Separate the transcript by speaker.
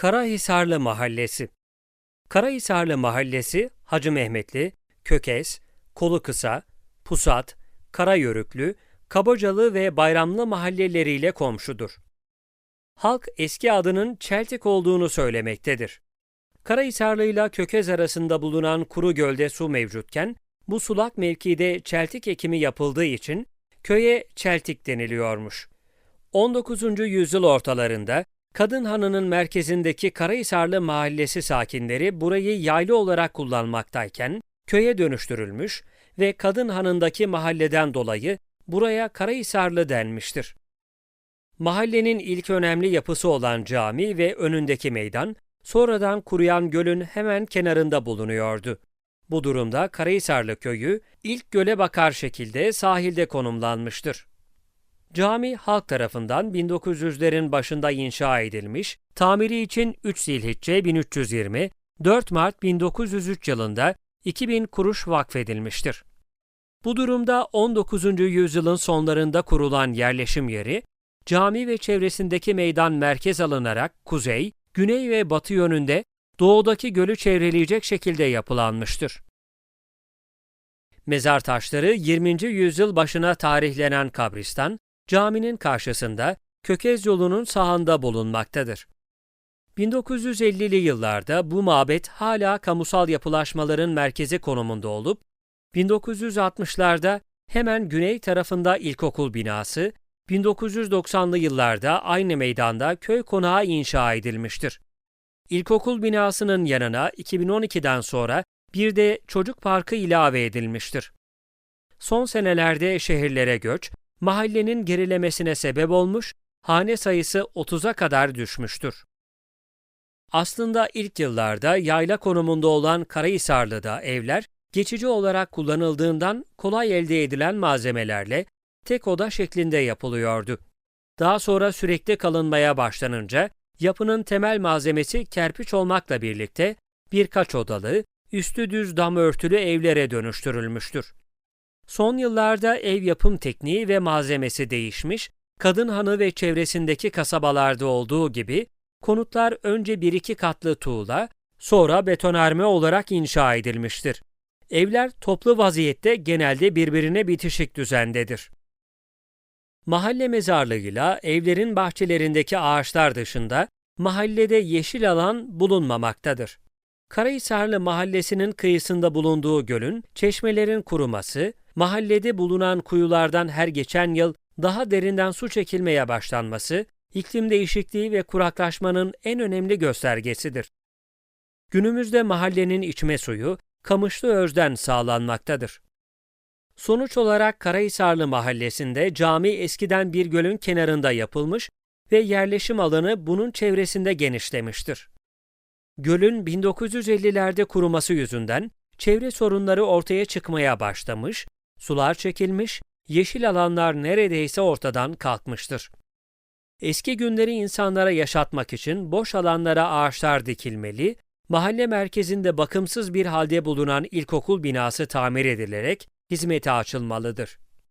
Speaker 1: Karahisarlı Mahallesi Karahisarlı Mahallesi, Hacı Mehmetli, Kökes, Kolu Kısa, Pusat, Karayörüklü, Kabacalı ve Bayramlı mahalleleriyle komşudur. Halk eski adının Çeltik olduğunu söylemektedir. Karahisarlı ile Kökez arasında bulunan kuru gölde su mevcutken, bu sulak mevkide çeltik ekimi yapıldığı için köye çeltik deniliyormuş. 19. yüzyıl ortalarında Kadın Hanı'nın merkezindeki Karahisarlı mahallesi sakinleri burayı yaylı olarak kullanmaktayken köye dönüştürülmüş ve Kadın Hanı'ndaki mahalleden dolayı buraya Karahisarlı denmiştir. Mahallenin ilk önemli yapısı olan cami ve önündeki meydan, sonradan kuruyan gölün hemen kenarında bulunuyordu. Bu durumda Karahisarlı köyü ilk göle bakar şekilde sahilde konumlanmıştır. Cami halk tarafından 1900'lerin başında inşa edilmiş, tamiri için 3 Zilhicce 1320, 4 Mart 1903 yılında 2000 kuruş vakfedilmiştir. Bu durumda 19. yüzyılın sonlarında kurulan yerleşim yeri, cami ve çevresindeki meydan merkez alınarak kuzey, güney ve batı yönünde doğudaki gölü çevreleyecek şekilde yapılanmıştır. Mezar taşları 20. yüzyıl başına tarihlenen kabristan, caminin karşısında Kökez yolunun sağında bulunmaktadır. 1950'li yıllarda bu mabet hala kamusal yapılaşmaların merkezi konumunda olup, 1960'larda hemen güney tarafında ilkokul binası, 1990'lı yıllarda aynı meydanda köy konağı inşa edilmiştir. İlkokul binasının yanına 2012'den sonra bir de çocuk parkı ilave edilmiştir. Son senelerde şehirlere göç, mahallenin gerilemesine sebep olmuş, hane sayısı 30'a kadar düşmüştür. Aslında ilk yıllarda yayla konumunda olan Karahisarlı'da evler geçici olarak kullanıldığından kolay elde edilen malzemelerle tek oda şeklinde yapılıyordu. Daha sonra sürekli kalınmaya başlanınca yapının temel malzemesi kerpiç olmakla birlikte birkaç odalı, üstü düz dam örtülü evlere dönüştürülmüştür. Son yıllarda ev yapım tekniği ve malzemesi değişmiş, Kadın Hanı ve çevresindeki kasabalarda olduğu gibi konutlar önce bir iki katlı tuğla, sonra betonarme olarak inşa edilmiştir. Evler toplu vaziyette genelde birbirine bitişik düzendedir. Mahalle mezarlığıyla evlerin bahçelerindeki ağaçlar dışında mahallede yeşil alan bulunmamaktadır. Karahisarlı mahallesinin kıyısında bulunduğu gölün çeşmelerin kuruması, mahallede bulunan kuyulardan her geçen yıl daha derinden su çekilmeye başlanması, iklim değişikliği ve kuraklaşmanın en önemli göstergesidir. Günümüzde mahallenin içme suyu Kamışlı Öz'den sağlanmaktadır. Sonuç olarak Karahisarlı mahallesinde cami eskiden bir gölün kenarında yapılmış ve yerleşim alanı bunun çevresinde genişlemiştir. Gölün 1950'lerde kuruması yüzünden çevre sorunları ortaya çıkmaya başlamış, sular çekilmiş, yeşil alanlar neredeyse ortadan kalkmıştır. Eski günleri insanlara yaşatmak için boş alanlara ağaçlar dikilmeli, mahalle merkezinde bakımsız bir halde bulunan ilkokul binası tamir edilerek hizmete açılmalıdır.